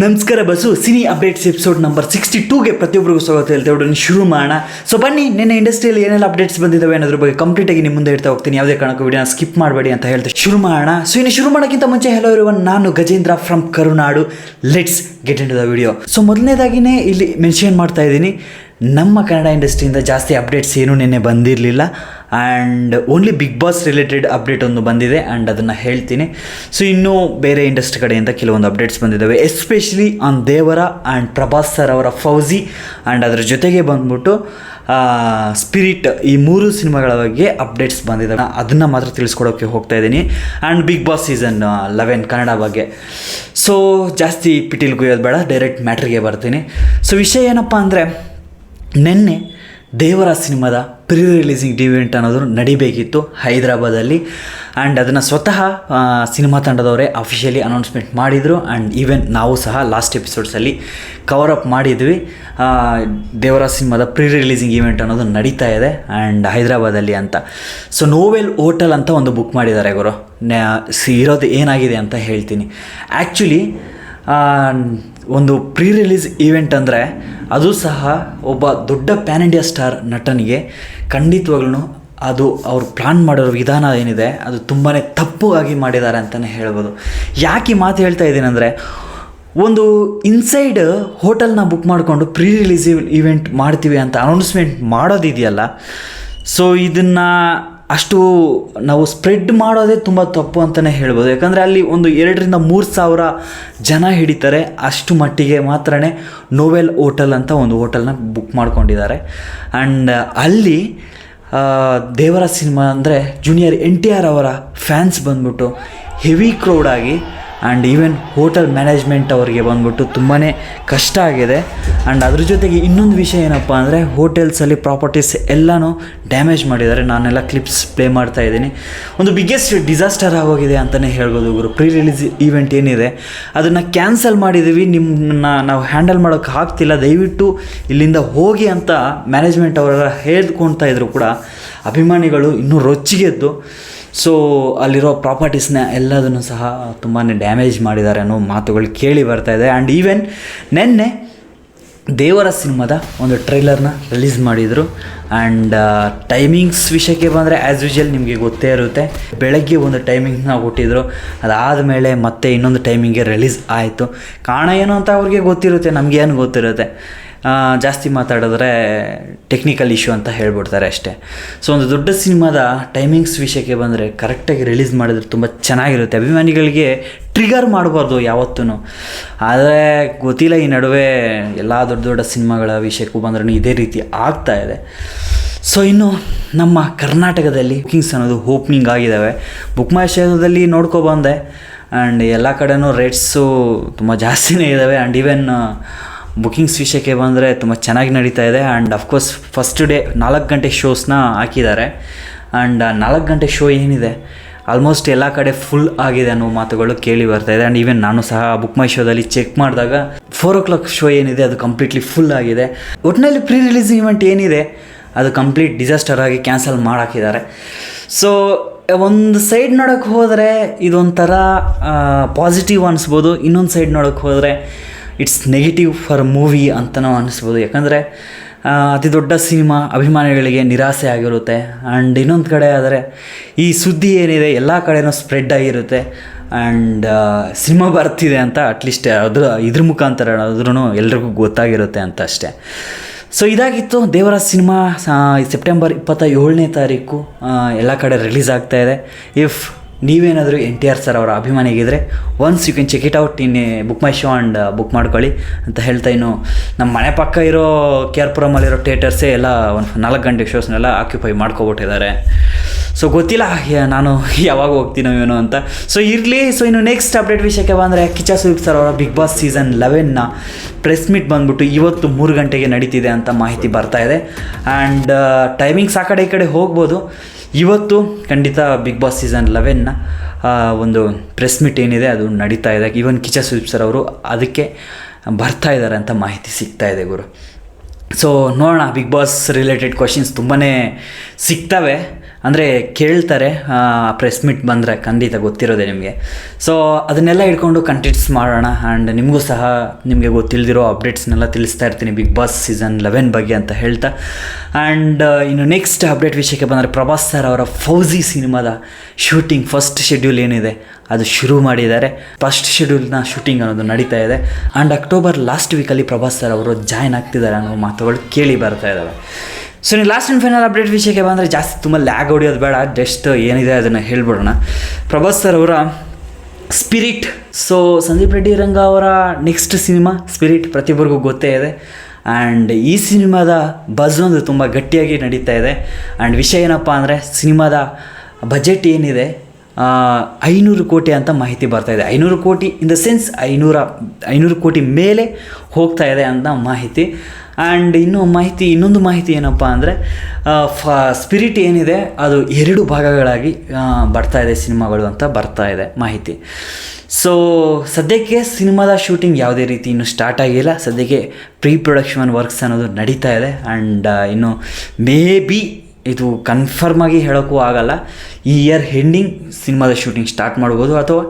ನಮಸ್ಕಾರ Basu, cine updates episode number sixty ಟೂಗೆ ಪ್ರತಿಯೊಬ್ಬರಿಗೂ ಸ್ವಾಗತ ಹೇಳ್ತೇವೆ ಇರೋದನ್ನು ಶುರು ಮಾಡೋಣ. ಸೊ ಬನ್ನಿ, ನಿನ್ನೆ ಇಂಡಸ್ಟ್ರಿಯಲ್ಲಿ ಏನೆಲ್ಲ ಅಪ್ಡೇಟ್ಸ್ ಬಂದಿದ್ದಾವೆ ಅನ್ನೋದ್ರ ಬಗ್ಗೆ ಕಂಪ್ಲೀಟ್ ಆಗಿ ನಿಮ್ಮ ಮುಂದೆ ಇಡ್ತಾ ಹೋಗ್ತೀನಿ. ಯಾವುದೇ ಕಾರಣಕ್ಕೂ ವಿಡಿಯೋನ ಸ್ಕಿಪ್ ಮಾಡಬೇಡಿ ಅಂತ ಹೇಳ್ತಾ ಶುರು ಮಾಡೋಣ. ಸೊ ಇನ್ನು ಶುರು ಮಾಡೋಕ್ಕಿಂತ ಮುಂಚೆ ಹಲೋ ಇರುವ ನಾನು Gajendra from Karunadu let's get in the video so ಮೊದಲನೇದಾಗಿನೇ ಇಲ್ಲಿ ಮೆನ್ಷನ್ ಮಾಡ್ತಾ ಇದ್ದೀನಿ. ನಮ್ಮ ಕನ್ನಡ ಇಂಡಸ್ಟ್ರಿಯಿಂದ ಜಾಸ್ತಿ ಅಪ್ಡೇಟ್ಸ್ ಏನೂ ನಿನ್ನೆ ಬಂದಿರಲಿಲ್ಲ. And only big boss related update ಒಂದು ಬಂದಿದೆ ಆ್ಯಂಡ್ ಅದನ್ನು ಹೇಳ್ತೀನಿ. ಸೊ ಇನ್ನೂ ಬೇರೆ ಇಂಡಸ್ಟ್ರಿ ಕಡೆಯಿಂದ ಕೆಲವೊಂದು ಅಪ್ಡೇಟ್ಸ್ ಬಂದಿದ್ದಾವೆ especially on Devara and Prabhas sir ಅವರ ಫೌಜಿ ಆ್ಯಂಡ್ ಅದರ ಜೊತೆಗೆ ಬಂದ್ಬಿಟ್ಟು ಸ್ಪಿರಿಟ್ ಈ ಮೂರು ಸಿನಿಮಾಗಳ ಬಗ್ಗೆ ಅಪ್ಡೇಟ್ಸ್ ಬಂದಿದ್ದಾವೆ ಅದನ್ನು ಮಾತ್ರ ತಿಳಿಸ್ಕೊಡೋಕ್ಕೆ ಹೋಗ್ತಾ ಇದ್ದೀನಿ. And big boss season eleven Kannada ಬಗ್ಗೆ. ಸೊ ಜಾಸ್ತಿ ಪಿಟೀಲ್ ಕುಯ್ಯೋದು ಬೇಡ ಡೈರೆಕ್ಟ್ ಮ್ಯಾಟ್ರಿಗೆ ಬರ್ತೀನಿ. ಸೊ ವಿಷಯ ಏನಪ್ಪ ಅಂದರೆ ನಿನ್ನೆ ದೇವರ ಸಿನಿಮಾದ ಪ್ರೀ ರಿಲೀಸಿಂಗ್ ಇವೆಂಟ್ ಅನ್ನೋದು ನಡಿಬೇಕಿತ್ತು ಹೈದರಾಬಾದಲ್ಲಿ. ಆ್ಯಂಡ್ ಅದನ್ನು ಸ್ವತಃ ಸಿನಿಮಾ ತಂಡದವರೇ ಅಫಿಷಿಯಲಿ ಅನೌನ್ಸ್ಮೆಂಟ್ ಮಾಡಿದರು. ಆ್ಯಂಡ್ ಈವೆನ್ ನಾವು ಸಹ ಲಾಸ್ಟ್ ಎಪಿಸೋಡ್ಸಲ್ಲಿ ಕವರ್ ಅಪ್ ಮಾಡಿದ್ವಿ. ದೇವರ ಸಿನಿಮಾದ ಪ್ರೀ ರಿಲೀಸಿಂಗ್ ಇವೆಂಟ್ ಅನ್ನೋದು ನಡೀತಾ ಇದೆ ಆ್ಯಂಡ್ ಹೈದರಾಬಾದಲ್ಲಿ ಅಂತ. ಸೊ ನೋವೆಲ್ ಹೋಟೆಲ್ ಅಂತ ಒಂದು ಬುಕ್ ಮಾಡಿದ್ದಾರೆ ಗುರು. ಇರೋದು ಏನಾಗಿದೆ ಅಂತ ಹೇಳ್ತೀನಿ. ಆ್ಯಕ್ಚುಲಿ ಒಂದು ಪ್ರೀ ರಿಲೀಸ್ ಈವೆಂಟ್ ಅಂದರೆ ಅದು ಸಹ ಒಬ್ಬ ದೊಡ್ಡ ಪ್ಯಾನ್ ಇಂಡಿಯಾ ಸ್ಟಾರ್ ನಟನಿಗೆ ಖಂಡಿತವಾಗ್ಲೂ ಅದು ಅವ್ರು ಪ್ಲಾನ್ ಮಾಡಿರೋ ವಿಧಾನ ಏನಿದೆ, ಅದು ತುಂಬಾ ತಪ್ಪು ಆಗಿ ಮಾಡಿದ್ದಾರೆ ಅಂತಲೇ ಹೇಳ್ಬೋದು. ಯಾಕೆ ಮಾತು ಹೇಳ್ತಾ ಇದ್ದೀನಂದರೆ ಒಂದು ಇನ್ಸೈಡ್ ಹೋಟೆಲ್ನ ಬುಕ್ ಮಾಡಿಕೊಂಡು ಪ್ರೀ ರಿಲೀಸ್ ಈವೆಂಟ್ ಮಾಡ್ತೀವಿ ಅಂತ ಅನೌನ್ಸ್ಮೆಂಟ್ ಮಾಡೋದಿದೆಯಲ್ಲ ಸೊ ಇದನ್ನು ಅಷ್ಟು ನಾವು ಸ್ಪ್ರೆಡ್ ಮಾಡೋದೇ ತುಂಬ ತಪ್ಪು ಅಂತಲೇ ಹೇಳ್ಬೋದು. ಯಾಕಂದರೆ ಅಲ್ಲಿ ಒಂದು ಎರಡರಿಂದ ಮೂರು ಸಾವಿರ ಜನ ಹಿಡಿತಾರೆ. ಅಷ್ಟು ಮಟ್ಟಿಗೆ ಮಾತ್ರ ನೋವೆಲ್ ಹೋಟೆಲ್ ಅಂತ ಒಂದು ಹೋಟೆಲ್ನ ಬುಕ್ ಮಾಡ್ಕೊಂಡಿದ್ದಾರೆ. ಆ್ಯಂಡ್ ಅಲ್ಲಿ ದೇವರ ಸಿನಿಮಾ ಅಂದರೆ ಜೂನಿಯರ್ ಎನ್ ಟಿ ಆರ್ ಅವರ ಫ್ಯಾನ್ಸ್ ಬಂದ್ಬಿಟ್ಟು ಹೆವಿ ಕ್ರೌಡಾಗಿ ಆ್ಯಂಡ್ ಈವನ್ ಹೋಟೆಲ್ ಮ್ಯಾನೇಜ್ಮೆಂಟ್ ಅವರಿಗೆ ಬಂದ್ಬಿಟ್ಟು ತುಂಬಾ ಕಷ್ಟ ಆಗಿದೆ. ಆ್ಯಂಡ್ ಅದ್ರ ಜೊತೆಗೆ ಇನ್ನೊಂದು ವಿಷಯ ಏನಪ್ಪ ಅಂದರೆ ಹೋಟೆಲ್ಸಲ್ಲಿ ಪ್ರಾಪರ್ಟೀಸ್ ಎಲ್ಲನೂ ಡ್ಯಾಮೇಜ್ ಮಾಡಿದ್ದಾರೆ. ನಾನೆಲ್ಲ ಕ್ಲಿಪ್ಸ್ ಪ್ಲೇ ಮಾಡ್ತಾ ಇದ್ದೀನಿ. ಒಂದು ಬಿಗ್ಗೆಸ್ಟ್ ಡಿಸಾಸ್ಟರ್ ಆಗೋಗಿದೆ ಅಂತಲೇ ಹೇಳ್ಬೋದು ಗುರು. ಪ್ರೀ ರಿಲೀಸ್ ಈವೆಂಟ್ ಏನಿದೆ, ಅದನ್ನು ಕ್ಯಾನ್ಸಲ್ ಮಾಡಿದ್ದೀವಿ. ನಿಮ್ಮನ್ನ ನಾವು ಹ್ಯಾಂಡಲ್ ಮಾಡೋಕ್ಕೆ ಆಗ್ತಿಲ್ಲ. ದಯವಿಟ್ಟು ಇಲ್ಲಿಂದ ಹೋಗಿ ಅಂತ ಮ್ಯಾನೇಜ್ಮೆಂಟ್ ಅವರೆಲ್ಲ ಹೇಳ್ಕೊತಾ ಇದ್ರು ಕೂಡ. ಅಭಿಮಾನಿಗಳು ಇನ್ನೂ ರೊಚ್ಚಿಗೆದ್ದು. ಸೊ ಅಲ್ಲಿರೋ ಪ್ರಾಪರ್ಟೀಸ್ನ ಎಲ್ಲದನ್ನು ಸಹ ತುಂಬಾ ಡ್ಯಾಮೇಜ್ ಮಾಡಿದ್ದಾರೆ ಅನ್ನೋ ಮಾತುಗಳು ಕೇಳಿ ಬರ್ತಾ ಇದೆ. ಆ್ಯಂಡ್ ಈವೆನ್ ನಿನ್ನೆ ದೇವರ ಸಿನಿಮಾದ ಒಂದು ಟ್ರೈಲರ್ನ ರಿಲೀಸ್ ಮಾಡಿದರು. ಆ್ಯಂಡ್ ಟೈಮಿಂಗ್ಸ್ ವಿಷಯಕ್ಕೆ ಬಂದರೆ ಆ್ಯಸ್ ಯೂಶಲ್ ನಿಮಗೆ ಗೊತ್ತೇ ಇರುತ್ತೆ. ಬೆಳಗ್ಗೆ ಒಂದು ಟೈಮಿಂಗ್ನ ಕೊಟ್ಟಿದ್ರು. ಅದಾದಮೇಲೆ ಮತ್ತೆ ಇನ್ನೊಂದು ಟೈಮಿಂಗ್ಗೆ ರಿಲೀಸ್ ಆಯಿತು. ಕಾರಣ ಏನು ಅಂತ ಅವ್ರಿಗೆ ಗೊತ್ತಿರುತ್ತೆ. ನಮಗೇನು ಗೊತ್ತಿರುತ್ತೆ. ಜಾಸ್ತಿ ಮಾತಾಡಿದ್ರೆ ಟೆಕ್ನಿಕಲ್ ಇಶ್ಯೂ ಅಂತ ಹೇಳ್ಬಿಡ್ತಾರೆ ಅಷ್ಟೇ. ಸೊ ಒಂದು ದೊಡ್ಡ ಸಿನಿಮಾದ ಟೈಮಿಂಗ್ಸ್ ವಿಷಯಕ್ಕೆ ಬಂದರೆ ಕರೆಕ್ಟಾಗಿ ರಿಲೀಸ್ ಮಾಡಿದ್ರೆ ತುಂಬ ಚೆನ್ನಾಗಿರುತ್ತೆ. ಅಭಿಮಾನಿಗಳಿಗೆ ಟ್ರಿಗರ್ ಮಾಡಬಾರ್ದು ಯಾವತ್ತೂ ಆದರೆ ಗೊತ್ತಿಲ್ಲ ಈ ನಡುವೆ ಎಲ್ಲ ದೊಡ್ಡ ದೊಡ್ಡ ಸಿನಿಮಾಗಳ ವಿಷಯಕ್ಕೂ ಬಂದ್ರೂ ಇದೇ ರೀತಿ ಆಗ್ತಾ ಇದೆ. ಸೊ ಇನ್ನು ನಮ್ಮ ಕರ್ನಾಟಕದಲ್ಲಿ ಬುಕಿಂಗ್ಸ್ ಅನ್ನೋದು ಓಪ್ನಿಂಗ್ ಆಗಿದ್ದಾವೆ ಬುಕ್ ಮೈ ಶೋದಲ್ಲಿ ನೋಡ್ಕೊ ಬಂದೆ. ಆ್ಯಂಡ್ ಎಲ್ಲ ಕಡೆಯೂ ರೇಟ್ಸು ತುಂಬ ಜಾಸ್ತಿನೇ ಇದ್ದಾವೆ ಆ್ಯಂಡ್ ಈವನ್ ಬುಕಿಂಗ್ಸ್ ವಿಷಯಕ್ಕೆ ಬಂದರೆ ತುಂಬ ಚೆನ್ನಾಗಿ ನಡೀತಾ ಇದೆ. ಆ್ಯಂಡ್ ಅಫ್ಕೋರ್ಸ್ ಫಸ್ಟ್ ಡೇ ನಾಲ್ಕು ಗಂಟೆ ಶೋಸ್ನ ಹಾಕಿದ್ದಾರೆ. ಆ್ಯಂಡ್ ನಾಲ್ಕು ಗಂಟೆ ಶೋ ಏನಿದೆ? ಆಲ್ಮೋಸ್ಟ್ ಎಲ್ಲ ಕಡೆ ಫುಲ್ ಆಗಿದೆ ಅನ್ನೋ ಮಾತುಗಳು ಕೇಳಿ ಬರ್ತಾ ಇದೆ. ಆ್ಯಂಡ್ ಈವನ್ ನಾನು ಸಹ ಬುಕ್ ಮೈ ಶೋದಲ್ಲಿ ಚೆಕ್ ಮಾಡಿದಾಗ ಫೋರ್ ಓ ಕ್ಲಾಕ್ ಶೋ ಏನಿದೆ, ಅದು ಕಂಪ್ಲೀಟ್ಲಿ ಫುಲ್ ಆಗಿದೆ. ಒಟ್ಟಿನಲ್ಲಿ ಪ್ರೀ ರಿಲೀಸ್ ಇವೆಂಟ್ ಏನಿದೆ, ಅದು ಕಂಪ್ಲೀಟ್ ಡಿಸಾಸ್ಟರ್ ಆಗಿ ಕ್ಯಾನ್ಸಲ್ ಮಾಡಾಕಿದ್ದಾರೆ. ಸೊ ಒಂದು ಸೈಡ್ ನೋಡೋಕ್ಕೆ ಹೋದರೆ ಇದೊಂಥರ ಪಾಸಿಟಿವ್ ಅನಿಸ್ಬೋದು. ಇನ್ನೊಂದು ಸೈಡ್ ನೋಡೋಕ್ಕೆ ಹೋದರೆ ಇಟ್ಸ್ ನೆಗೆಟಿವ್ ಫಾರ್ ಮೂವಿ ಅಂತಲೂ ಅನ್ನಿಸ್ಬೋದು ಯಾಕಂದರೆ ಅತಿ ದೊಡ್ಡ ಸಿನಿಮಾ ಅಭಿಮಾನಿಗಳಿಗೆ ನಿರಾಸೆ ಆಗಿರುತ್ತೆ. ಆ್ಯಂಡ್ ಇನ್ನೊಂದು ಕಡೆ ಆದರೆ, ಈ ಸುದ್ದಿ ಏನಿದೆ, ಎಲ್ಲ ಕಡೆನೂ ಸ್ಪ್ರೆಡ್ ಆಗಿರುತ್ತೆ. ಆ್ಯಂಡ್ ಸಿನಿಮಾ ಬರ್ತಿದೆ ಅಂತ ಅಟ್ಲೀಸ್ಟ್ ಅದ್ರ, ಇದ್ರ ಮುಖಾಂತರ ಆದ್ರೂ ಎಲ್ರಿಗೂ ಗೊತ್ತಾಗಿರುತ್ತೆ ಅಂತ ಅಷ್ಟೇ. ಸೊ ಇದಾಗಿತ್ತು. ದೇವರ ಸಿನಿಮಾ ಸೆಪ್ಟೆಂಬರ್ ಇಪ್ಪತ್ತ ಏಳನೇ ತಾರೀಕು ಎಲ್ಲ ಕಡೆ ರಿಲೀಸ್ ಆಗ್ತಾ ಇದೆ. ಇಫ್ ನೀವೇನಾದರೂ ಎನ್ ಟಿ ಆರ್ ಸರ್ ಅವರ ಅಭಿಮಾನಿಗಿದ್ರೆ once you can check it out in book my show and book ಮಾಡ್ಕೊಳ್ಳಿ ಅಂತ ಹೇಳ್ತಾ ಇನ್ನು ನಮ್ಮ ಮನೆ ಪಕ್ಕ ಇರೋ ಕೆ ಆರ್ ಪುರಮಲ್ಲಿರೋ ಥಿಯೇಟರ್ಸೇ ಎಲ್ಲ ಒಂದು ನಾಲ್ಕು ಗಂಟೆ ಶೋಸ್ನೆಲ್ಲ ಆಕ್ಯುಪೈ ಮಾಡ್ಕೊಬಿಟ್ಟಿದ್ದಾರೆ. ಸೊ ಗೊತ್ತಿಲ್ಲ ನಾನು ಯಾವಾಗ ಹೋಗ್ತೀನೋ ಏನೋ ಅಂತ. ಸೊ ಇರಲಿ ಸೊ ಇನ್ನು ನೆಕ್ಸ್ಟ್ ಅಪ್ಡೇಟ್ ವಿಷಯಕ್ಕೆ ಬಂದರೆ ಕಿಚ್ಚ ಸುದೀಪ್ ಸರ್ ಅವರ ಬಿಗ್ ಬಾಸ್ ಸೀಸನ್ ಲೆವೆನ್ನ ಪ್ರೆಸ್ ಮೀಟ್ ಬಂದ್ಬಿಟ್ಟು ಇವತ್ತು ಮೂರು ಗಂಟೆಗೆ ನಡೀತಿದೆ ಅಂತ ಮಾಹಿತಿ ಬರ್ತಾ ಇದೆ. ಆ್ಯಂಡ್ ಟೈಮಿಂಗ್ಸ್ ಆ ಕಡೆ ಈ ಕಡೆ ಹೋಗ್ಬೋದು. ಇವತ್ತು ಖಂಡಿತ ಬಿಗ್ ಬಾಸ್ ಸೀಸನ್ ಲೆವೆನ್ನ ಒಂದು ಪ್ರೆಸ್ ಮೀಟ್ ಏನಿದೆ, ಅದು ನಡೀತಾ ಇದೆ. ಈವನ್ ಕಿಚ ಸುದೀಪ್ ಸರ್ ಅವರು ಅದಕ್ಕೆ ಬರ್ತಾ ಇದ್ದಾರೆ ಅಂತ ಮಾಹಿತಿ ಸಿಗ್ತಾ ಇದೆ ಗುರು. ಸೊ ನೋಡೋಣ ಬಿಗ್ ಬಾಸ್ ರಿಲೇಟೆಡ್ ಕ್ವಶನ್ಸ್ ತುಂಬಾ ಸಿಗ್ತವೆ. ಅಂದರೆ ಕೇಳ್ತಾರೆ ಪ್ರೆಸ್ ಮೀಟ್ ಬಂದರೆ ಖಂಡಿತ ಗೊತ್ತಿರೋದೆ ನಿಮಗೆ. ಸೊ ಅದನ್ನೆಲ್ಲ ಇಟ್ಕೊಂಡು ಕಂಟೆಂಟ್ಸ್ ಮಾಡೋಣ ಆ್ಯಂಡ್ ನಿಮಗೂ ಸಹ ನಿಮಗೆ ಗೊತ್ತಿಲ್ಲದಿರೋ ಅಪ್ಡೇಟ್ಸ್ನೆಲ್ಲ ತಿಳಿಸ್ತಾ ಇರ್ತೀನಿ ಬಿಗ್ ಬಾಸ್ ಸೀಸನ್ ಲೆವೆನ್ ಬಗ್ಗೆ ಅಂತ ಹೇಳ್ತಾ. ಆ್ಯಂಡ್ ಇನ್ನು ನೆಕ್ಸ್ಟ್ ಅಪ್ಡೇಟ್ ವಿಷಯಕ್ಕೆ ಬಂದರೆ ಪ್ರಭಾಸ್ ಸರ್ ಅವರ ಫೌಜಿ ಸಿನಿಮಾದ ಶೂಟಿಂಗ್ ಫಸ್ಟ್ ಶೆಡ್ಯೂಲ್ ಏನಿದೆ, ಅದು ಶುರು ಮಾಡಿದ್ದಾರೆ. ಫಸ್ಟ್ ಶೆಡ್ಯೂಲ್ನ ಶೂಟಿಂಗ್ ಅನ್ನೋದು ನಡೀತಾ ಇದೆ. ಆ್ಯಂಡ್ ಅಕ್ಟೋಬರ್ ಲಾಸ್ಟ್ ವೀಕಲ್ಲಿ ಪ್ರಭಾಸ್ ಸರ್ ಅವರು ಜಾಯ್ನ್ ಆಗ್ತಿದ್ದಾರೆ ಅನ್ನೋ ಮಾತುಗಳು ಕೇಳಿ ಬರ್ತಾ ಇದ್ದಾವೆ ಸೊ ನೀವು ಲಾಸ್ಟ್ ಆ್ಯಂಡ್ ಫೈನಲ್ ಅಪ್ಡೇಟ್ ವಿಷಯಕ್ಕೆ ಬಂದರೆ ಜಾಸ್ತಿ ತುಂಬ ಲ್ಯಾಗ್ ಹೊಡಿಯೋದು ಬೇಡ ಜಸ್ಟ್ ಏನಿದೆ ಅದನ್ನು ಹೇಳ್ಬಿಡೋಣ. ಪ್ರಭಾಸ್ ಸರ್ ಅವರ ಸ್ಪಿರಿಟ್ ಸೊ ಸಂದೀಪ್ ರೆಡ್ಡಿ ರಂಗ ಅವರ ನೆಕ್ಸ್ಟ್ ಸಿನಿಮಾ ಸ್ಪಿರಿಟ್ ಪ್ರತಿಯೊಬ್ಬರಿಗೂ ಗೊತ್ತೇ ಇದೆ. ಆ್ಯಂಡ್ ಈ ಸಿನಿಮಾದ ಬಜ್ ಒಂದು ತುಂಬ ಗಟ್ಟಿಯಾಗಿ ನಡೀತಾ ಇದೆ. ಆ್ಯಂಡ್ ವಿಷಯ ಏನಪ್ಪ ಅಂದರೆ ಸಿನಿಮಾದ ಬಜೆಟ್ ಏನಿದೆ ಐನೂರು ಕೋಟಿ ಅಂತ ಮಾಹಿತಿ ಬರ್ತಾ ಇದೆ. ಐನೂರು ಕೋಟಿ ಇನ್ ದ ಸೆನ್ಸ್ ಐನೂರ, ಐನೂರು ಕೋಟಿ ಮೇಲೆ ಹೋಗ್ತಾ ಇದೆ ಅಂತ ಮಾಹಿತಿ. ಆ್ಯಂಡ್ ಇನ್ನು ಮಾಹಿತಿ, ಇನ್ನೊಂದು ಮಾಹಿತಿ ಏನಪ್ಪ ಅಂದರೆ ಫ, ಸ್ಪಿರಿಟ್ ಏನಿದೆ, ಅದು ಎರಡು ಭಾಗಗಳಾಗಿ ಬರ್ತಾ ಇದೆ ಸಿನಿಮಾಗಳು ಅಂತ ಬರ್ತಾ ಇದೆ ಮಾಹಿತಿ. ಸೊ ಸದ್ಯಕ್ಕೆ ಸಿನಿಮಾದ ಶೂಟಿಂಗ್ ಯಾವುದೇ ರೀತಿ ಇನ್ನೂ ಸ್ಟಾರ್ಟ್ ಆಗಿಲ್ಲ. ಸದ್ಯಕ್ಕೆ ಪ್ರೀ ಪ್ರೊಡಕ್ಷನ್ ವರ್ಕ್ಸ್ ಅನ್ನೋದು ನಡೀತಾ ಇದೆ. ಆ್ಯಂಡ್ ಇನ್ನು ಮೇ ಬಿ ಇದು ಕನ್ಫರ್ಮ್ ಆಗಿ ಹೇಳೋಕ್ಕೂ ಆಗಲ್ಲ. ಈ ಇಯರ್ ಹೆಂಡಿಂಗ್ ಸಿನಿಮಾದ ಶೂಟಿಂಗ್ ಸ್ಟಾರ್ಟ್ ಮಾಡ್ಬೋದು ಅಥವಾ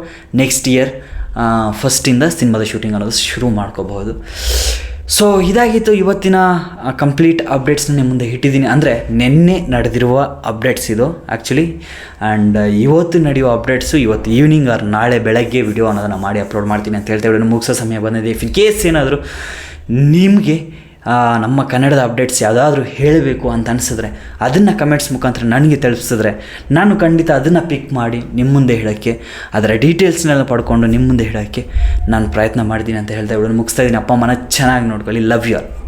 ನೆಕ್ಸ್ಟ್ ಇಯರ್ ಫಸ್ಟಿಂದ ಸಿನಿಮಾದ ಶೂಟಿಂಗ್ ಅನ್ನೋದು ಶುರು ಮಾಡ್ಕೋಬಹುದು. ಸೊ ಇದಾಗಿತ್ತು ಇವತ್ತಿನ ಕಂಪ್ಲೀಟ್ ಅಪ್ಡೇಟ್ಸ್ನ ನಿಮ್ಮ ಮುಂದೆ ಇಟ್ಟಿದ್ದೀನಿ. ಅಂದರೆ, ನಿನ್ನೆ ನಡೆದಿರುವ ಅಪ್ಡೇಟ್ಸ್ ಇದು ಆ್ಯಕ್ಚುಲಿ ಆ್ಯಂಡ್ ಇವತ್ತು ನಡೆಯುವ ಅಪ್ಡೇಟ್ಸು ಇವತ್ತು ಈವ್ನಿಂಗ್ ಆರ್ ನಾಳೆ ಬೆಳಗ್ಗೆ ವಿಡಿಯೋ ಅನ್ನೋದನ್ನು ಮಾಡಿ ಅಪ್ಲೋಡ್ ಮಾಡ್ತೀನಿ ಅಂತ ಹೇಳ್ತಾ ವಿಡಿಯೋ ಮುಗಿಸೋ ಸಮಯ ಬಂದಿದೆ. ಇಫ್ ಕೇಸ್ ಏನಾದರೂ ನಿಮಗೆ ನಮ್ಮ ಕನ್ನಡದ ಅಪ್ಡೇಟ್ಸ್ ಯಾವುದಾದ್ರೂ ಹೇಳಬೇಕು ಅಂತ ಅನಿಸಿದ್ರೆ ಅದನ್ನು ಕಮೆಂಟ್ಸ್ ಮುಖಾಂತರ ನನಗೆ ತಿಳಿಸಿದ್ರೆ ನಾನು ಖಂಡಿತ ಅದನ್ನು ಪಿಕ್ ಮಾಡಿ ನಿಮ್ಮ ಮುಂದೆ ಹೇಳೋಕ್ಕೆ, ಅದರ ಡೀಟೇಲ್ಸ್ನೆಲ್ಲ ಪಡ್ಕೊಂಡು ನಿಮ್ಮ ಮುಂದೆ ಹೇಳೋಕ್ಕೆ ನಾನು ಪ್ರಯತ್ನ ಮಾಡಿದ್ದೀನಿ ಅಂತ ಹೇಳ್ತಾ ವಿಡಿಯೋ ಮುಗಿಸ್ತಾ ಇದ್ದೀನಿ. ಅಪ್ಪ ಮನ ಚೆನ್ನಾಗಿ ನೋಡ್ಕೊಳ್ಳಿ ಲವ್ ಯು